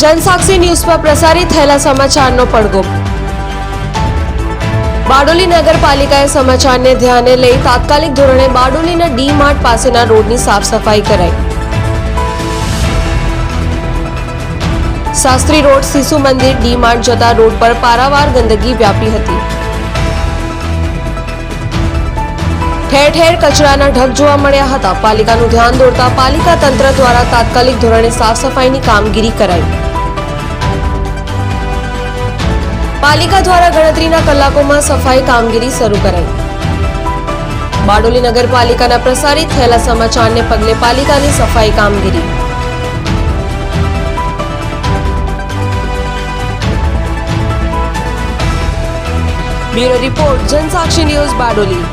Jansakshi news પર પ્રસારિત થયેલા સમાચારનો પડઘો. બારડોલી નગરપાલિકાએ સમાચારને ધ્યાને લઈ તાત્કાલિક ધોરણે બારડોલીના ડી માર્ટ પાસેના રોડની સાફ સફાઈ કરાઈ. શાસ્ત્રી રોડ શિશુ મંદિર ડી માર્ટ જતા રોડ પર પારાવાર ગંદકી વ્યાપી હતી. ઠેર ઠેર કચરાના ઢગ જોવા મળ્યા હતા. પાલિકાનું ધ્યાન દોરતા પાલિકા તંત્ર દ્વારા તાત્કાલિક ધોરણે સાફ સફાઈની કામગીરી કરાઈ. પાલિકા દ્વારા ગણતરીના કલાકોમાં સફાઈ કામગીરી શરૂ કરાઈ. બારડોલી નગરપાલિકાના પ્રસારિત થયેલા સમાચારને પગલે પાલિકાની સફાઈ કામગીરી. Bureau report, Jansakshi news Bardoli.